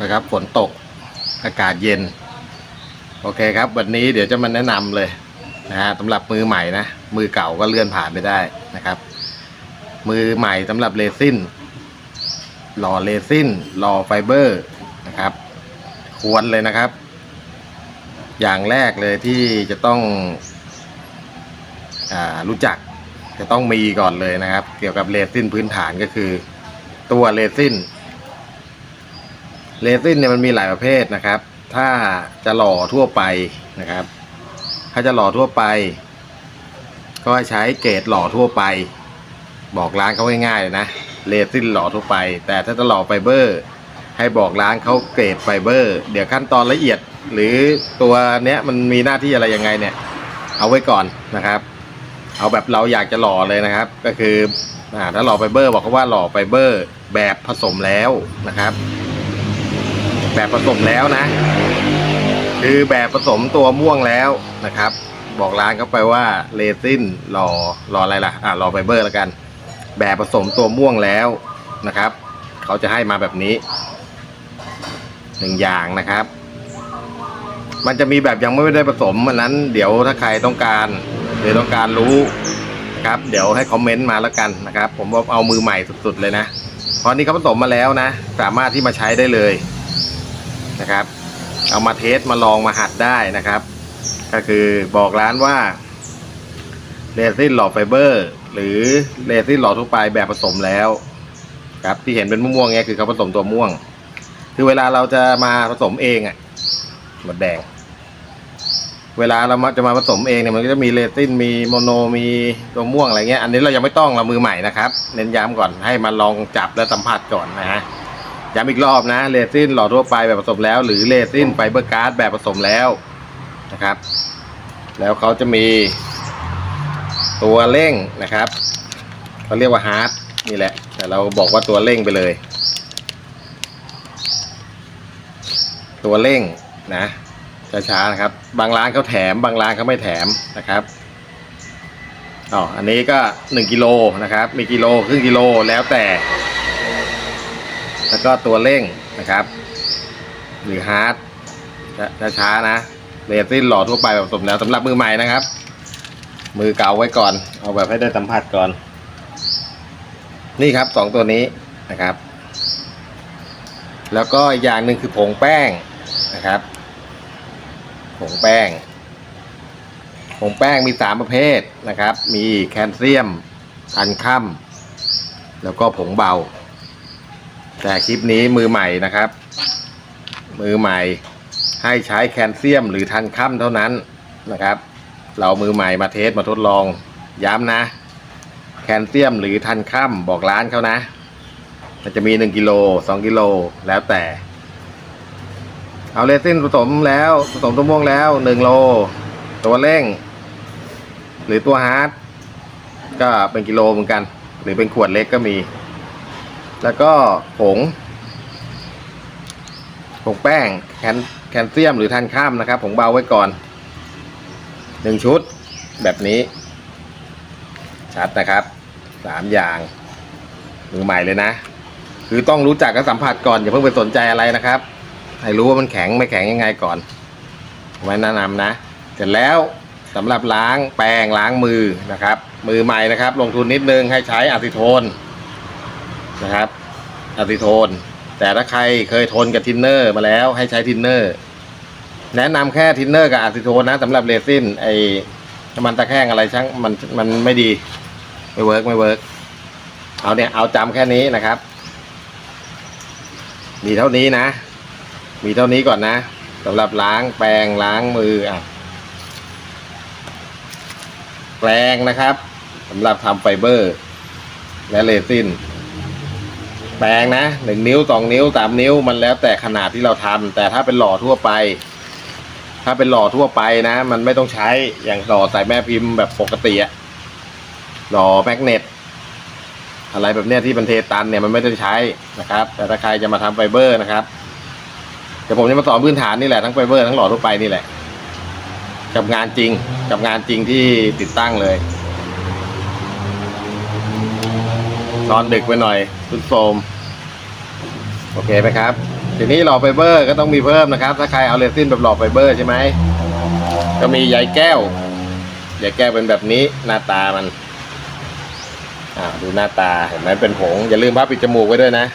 นะครับ ฝนตกอากาศเย็น โอเคครับ วันนี้เดี๋ยวจะมาแนะนำเลยนะฮะสำหรับมือใหม่นะ มือเก่าก็เลื่อนผ่านไปได้นะครับ มือใหม่สำหรับเรซินหล่อเรซินหล่อไฟเบอร์นะครับ ควรเลยนะครับ อย่างแรกเลยที่จะต้องอรู้จักจะต้องมีก่อนเลยนะครับ เกี่ยวกับเรซินพื้นฐานก็คือ ตัวเรซิน เรซินเนี่ยมันมีหลายประเภทนะครับ ถ้าจะหล่อทั่วไปนะครับ ถ้าจะหล่อทั่วไป ก็ให้ใช้เกรดหล่อทั่วไป บอกร้านเขาง่ายๆเลยนะเรซินหล่อทั่วไป แต่ถ้าจะหล่อไฟเบอร์ ให้บอกร้านเขาเกรดไฟเบอร์ เดี๋ยวขั้นตอนละเอียด หรือตัวเนี้ยมันมีหน้าที่อะไรยังไงเนี่ย เอาไว้ก่อนนะครับ เอาแบบเราอยากจะหล่อเลยนะครับ ก็คือถ้าหล่อไฟเบอร์บอกเขาว่าหล่อไฟเบอร์ แบบผสมแล้วนะครับ แบบผสมแล้วนะ คือแบบผสมตัวม่วงแล้วนะครับ บอกร้านเขาไปว่าเรซินหล่อหล่ออะไรล่ะอ่าหล่อไฟเบอร์แล้วกัน แบบผสมตัวม่วงแล้วนะครับเขาจะให้มาแบบนี้หนึ่งอย่างนะครับ มันจะมีแบบยังไม่ได้ผสมอันนั้น เดี๋ยวถ้าใครต้องการหรือต้องการรู้นะครับเดี๋ยวให้คอมเมนต์มาแล้วกันนะครับ ผมว่าเอามือใหม่สุดๆเลยนะเพราะนี่เขาผสมมาแล้วนะ สามารถที่มาใช้ได้เลย นะครับ เอามาเทสมาลองมาหัดได้นะครับ ก็คือบอกร้านว่าเรซินหล่อไฟเบอร์ หรือเรซินหล่อทั่วไปแบบผสมแล้ว ครับที่เห็นเป็นม่วงๆเนี่ยคือเขาผสมตัวม่วง คือเวลาเราจะมาผสมเองอะ่ะหมดแดง เวลาเรามาจะมาผสมเองเนี่ยมันก็จะมีเรซินมีโมโนมีตัวม่วงอะไรเงี้ยอันนี้เรายังไม่ต้องเรามือใหม่นะครับ เน้นย้ำก่อนให้มาลองจับและสัมผัสก่อนนะฮะ ย้ำอีกรอบนะเรซินหล่อทั่วไปแบบผสมแล้ว หรือเรซินไฟเบอร์การ์ดแบบผสมแล้วนะครับ แล้วเขาจะมี ตัวเร่งนะครับเขาเรียกว่าฮาร์ดนี่แหละ แต่เราบอกว่าตัวเร่งไปเลย ตัวเร่งนะช้าๆนะครับ บางร้านเขาแถม บางร้านเขาไม่แถมนะครับอ๋ออันนี้ก็หนึ่งกิโลนะครับ มีกิโลครึ่งกิโลแล้วแต่ แล้วก็ตัวเร่งนะครับ หรือฮาร์ดจะช้านะเรซินหล่อทั่วไปแบบสมแล้วสำหรับมือใหม่นะครับ มือเก่าไว้ก่อน เอาแบบให้ได้สัมผัสก่อน นี่ครับสองตัวนี้นะครับ แล้วก็อีกอย่างหนึ่งคือผงแป้งนะครับ ผงแป้ง ผงแป้งมีสามประเภทนะครับ มีแคลเซียมอันค่ำแล้วก็ผงเบา แต่คลิปนี้มือใหม่นะครับ มือใหม่ให้ใช้แคลเซียมหรือทันค่ำเท่านั้นนะครับ เรามือใหม่มาเทสมาทดลองย้ำนะ แคลเซียมหรือทันค่ำบอกร้านเขานะ มันจะมีหนึ่งกิโลสองกิโลแล้วแต่ เอาเรซินผสมแล้วผสมตัวม่วงแล้วหนึ่งโล ตัวเร่ง หรือตัวฮาร์ดก็เป็นกิโลเหมือนกัน หรือเป็นขวดเล็กก็มี แล้วก็ผง ผงแป้งแคลแคลเซียมหรือทันข้ามนะครับ ผงเบาไว้ก่อนหนึ่งชุดแบบนี้ ชัดนะครับสามอย่างมือใหม่เลยนะ คือต้องรู้จักกับสัมผัสก่อน อย่าเพิ่งไปสนใจอะไรนะครับ ให้รู้ว่ามันแข็งไม่แข็งยังไงก่อนไว้แนะนำนะ เสร็จแล้วสำหรับล้างแปรงล้างมือนะครับ มือใหม่นะครับ ลงทุนนิดนึงให้ใช้อะซิโทน นะครับอะซิโทน แต่ถ้าใครเคยทนกับทินเนอร์มาแล้วให้ใช้ทินเนอร์ แนะนำแค่ทินเนอร์กับอะซิโทนนะสำหรับเรซินไอน้ำมันตะแคงอะไรช่างมันมันไม่ดี ไม่เวิร์กไม่เวิร์กเอาเนี่ยเอาจำแค่นี้นะครับ มีเท่านี้นะ มีเท่านี้ก่อนนะสำหรับล้างแปรงล้างมืออะแปรงนะครับสำหรับทำไฟเบอร์ และเรซิน แปรงนะหนึ่งนิ้วสองนิ้วสามนิ้วมันแล้วแต่ขนาดที่เราทำแต่ถ้าเป็นหล่อทั่วไป ถ้าเป็นหล่อทั่วไปนะ มันไม่ต้องใช้อย่างหล่อใส่แม่พิมพ์แบบปกติอะหล่อแมกเนตอะไรแบบเนี้ยที่มันเทตันเนี่ยมันไม่ได้ใช้นะครับ แต่ถ้าใครจะมาทำไฟเบอร์นะครับเดี๋ยวผมจะมาสอนพื้นฐานนี่แหละทั้งไฟเบอร์ทั้งหล่อทั่วไปนี่แหละ กับงานจริงกับงานจริงที่ติดตั้งเลย นอนดึกไปหน่อยทุดโทมโอเคไหมครับ ทีนี้หล่อไฟเบอร์ก็ต้องมีเพิ่มนะครับ ถ้าใครเอาเรซินแบบหล่อไฟเบอร์ใช่ไหมก็มีใยแก้วใยแก้วเป็นแบบนี้หน้าตามันอ่าดูหน้าตาเห็นไหมเป็นผงอย่าลืมพับปิดจมูกไว้ด้วยนะ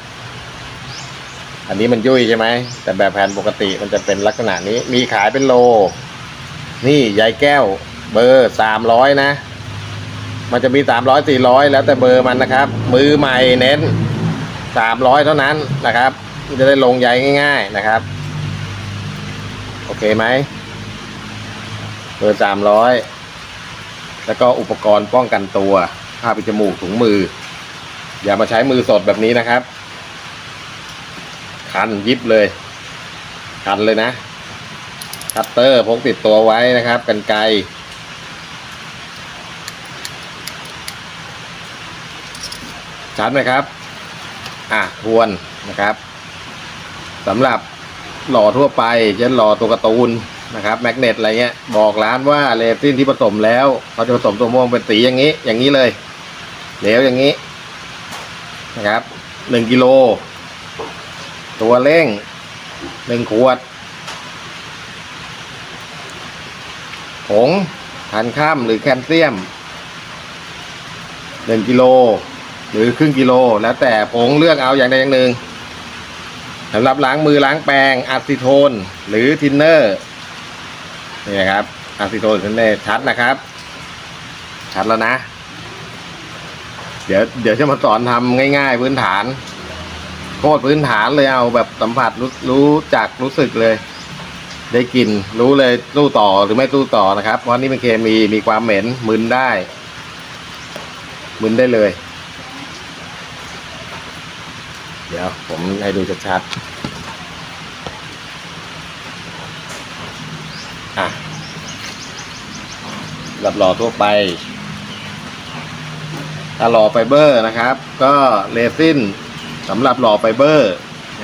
อันนี้มันยุ่ยใช่ไหมแต่แบบแผ่นปกติมันจะเป็นลักษณะนี้ มีขายเป็นโล นี่ใยแก้ว เบอร์สามร้อยนะ มันจะมีสามร้อยสี่ร้อยแล้วแต่เบอร์มันนะครับ มือใหม่เน้นสามร้อยเท่านั้นนะครับ จะได้ลงใยง่าย ๆนะครับ โอเคไหมเบอร์สามร้อยแล้วก็อุปกรณ์ป้องกันตัวผ้าปิดจมูกถุงมือ อย่ามาใช้มือสดแบบนี้นะครับคันยิบเลยคันเลยนะคัตเตอร์พกติดตัวไว้นะครับกันไกร ชัดไหมครับ อะทวนนะครับสำหรับหล่อทั่วไปเช่นหล่อตัวการ์ตูนนะครับแมกเนตอะไรเงี้ยบอกร้านว่าเรซินที่ผสมแล้วเขาจะผสมตัวม่วงเป็นสีอย่างนี้ อย่างนี้เลย เหลวอย่างนี้นะครับหนึ่งกิโล ตัวเร่งหนึ่งขวดผงทานข้ามหรือแคลเซียมหนึ่งกิโล หรือครึ่งกิโล แล้วแต่ผงเลือกเอาอย่างใดอย่างหนึ่งสำหรับล้างมือล้างแปรงอะซิโทน หรือทินเนอร์นี่ครับอะซิโทนทินเนอร์ชัดนะครับ ชัดแล้วนะ เดี๋ยวเดี๋ยวจะมาสอนทำง่ายๆพื้นฐาน โคตรพื้นฐานเลยเอาแบบสัมผัสรู้รู้จักรู้สึกเลย ได้กลิ่นรู้เลยสู้ต่อหรือไม่สู้ต่อนะครับ เพราะนี่เป็นเคมีมีความเหม็นมึนได้มึนได้เลย เดี๋ยวผมให้ดูชัดๆอะหรับหล่อทั่วไปถ้าหล่อไฟเบอร์นะครับ ก็เรซินสำหรับหล่อไฟเบอร์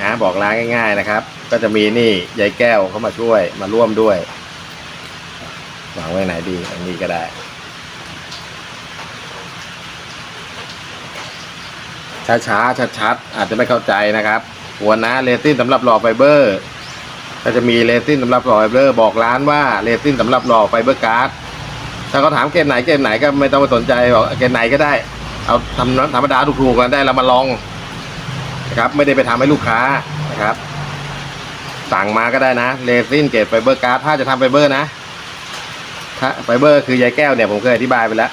นะบอกล้างง่าย ๆนะครับ ก็จะมีนี่ใยแก้วเข้ามาช่วยมาร่วมด้วยวางไว้ไหนดีอันนี้ก็ได้ ช้าๆชัดๆอาจจะไม่เข้าใจนะครับหัวนะเรซินสำหรับหล่อไฟเบอร์ ก็จะมีเรซินสำหรับหล่อไฟเบอร์ บอกร้านว่าเรซินสำหรับหล่อไฟเบอร์การ์ดถ้าเขาถามเกณฑ์ไหนเกณฑ์ไหนก็ไม่ต้องไปสนใจบอกเกณฑ์ไหนก็ได้ เอาทำธรรมดาถูกๆกันได้เรามาลองนะครับไม่ได้ไปทำให้ลูกค้านะครับ สั่งมาก็ได้นะเรซินเกรดไฟเบอร์การ์ดถ้าจะทำไฟเบอร์นะถ้าไฟเบอร์คือใยแก้วเนี่ยผมเคยอธิบายไปแล้ว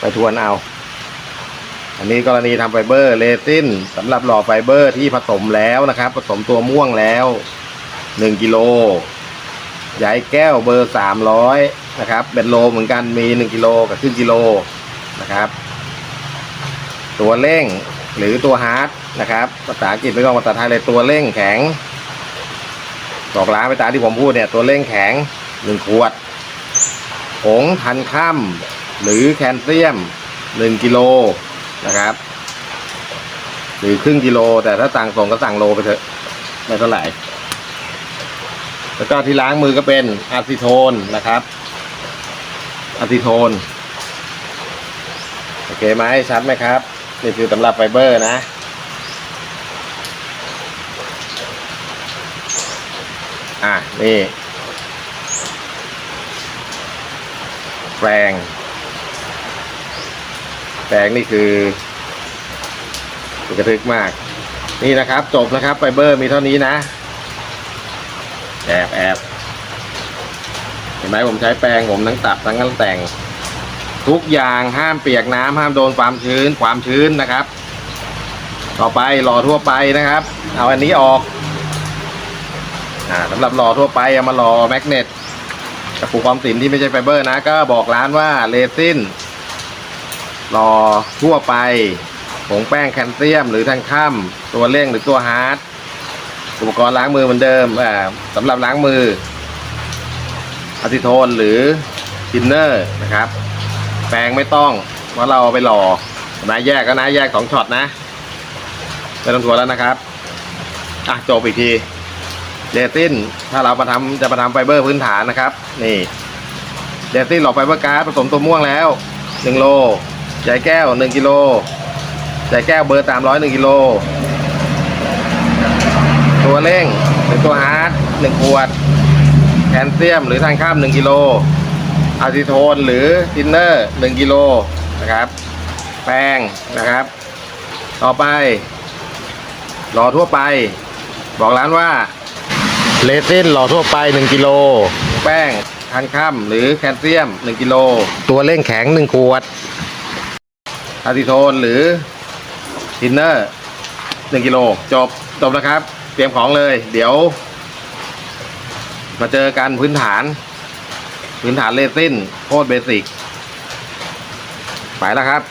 ไปทวนเอา อันนี้กรณีทำไฟเบอร์เรซินสำหรับหล่อไฟเบอร์ที่ผสมแล้วนะครับ ผสมตัวม่วงแล้วหนึ่งกิโลใยแก้วเบอร์สามร้อยนะครับเป็นโลเหมือนกันมีหนึ่งกิโลกับครึ่งกิโลนะครับตัวเร่งหรือตัวฮาร์ดนะครับภาษาอังกฤษไม่ต้องภาษาไทยเลยตัวเร่งแข็งบอกร้านไปตามที่ผมพูดเนี่ยตัวเร่งแข็งหนึ่งขวดผงทันค่ำหรือแคลเซียมหนึ่งกิโล นะครับ หรือครึ่งกิโล แต่ถ้าสั่งส่งก็สั่งโลไปเถอะ ไม่เท่าไหร่ แล้วก็ที่ล้างมือก็เป็นอะซิโทนนะครับอะซิโทน โอเคไหมชัดไหมครับ นี่คือสำหรับไฟเบอร์นะอะนี่แปลง แปลงนี่คือกระทึกมาก นี่นะครับ จบนะครับไฟเบอร์มีเท่านี้นะ แอบแอบเห็นไหมผมใช้แปรงผมทั้งตัดทั้งทั้งแต่ง ทุกอย่างห้ามเปียกน้ำห้ามโดนความชื้น ความชื้นนะครับ ต่อไปหล่อทั่วไปนะครับ เอาอันนี้ออกอ่าสำหรับหล่อทั่วไปเอามาหล่อแมกเนตกระปุกความสินที่ไม่ใช่ไฟเบอร์นะ ก็บอกร้านว่าเรซิน หล่อทั่วไปผงแป้งแคลเซียม หรือทางค่ำตัวเร่งหรือตัวฮาร์ดอุปกรณ์ล้างมือเหมือนเดิมอ่าสำหรับล้างมืออะซิโทนหรือทินเนอร์นะครับ แปรงไม่ต้องเพราะเราไปหล่อนะแยกก็นะแยกสองช็อตนะไม่ต้องทัวร์แล้วนะครับอะจบอีกทีเรซินถ้าเรามาทำจะมาทำไฟเบอร์พื้นฐานนะครับ นี่เรซินหล่อไฟเบอร์การ์ดผสมตัวม่วงแล้วหนึ่งโล ใยแก้วหนึ่งกิโลใยแก้วเบอร์สามร้อยหนึ่งกิโล ตัวเร่งหรือตัวฮาร์ดหนึ่งขวด แคลเซียมหรือทางข้ามหนึ่งกิโลอะซิโทนหรือทินเนอร์หนึ่งกิโลนะครับ แป้งนะครับ ต่อไป หล่อทั่วไป บอกร้านว่าเลซินหล่อทั่วไป 1กิโลแป้งทันค่ำหรือแคลเซียม 1กิโลตัวเร่งแข็ง 1 ขวด อะซิโทนหรือทินเนอร์หนึ่งกิโลจบจบนะครับ เตรียมของเลย เดี๋ยว มาเจอกันพื้นฐาน พื้นฐานเลซินโคตรเบสิก ไปแล้วครับ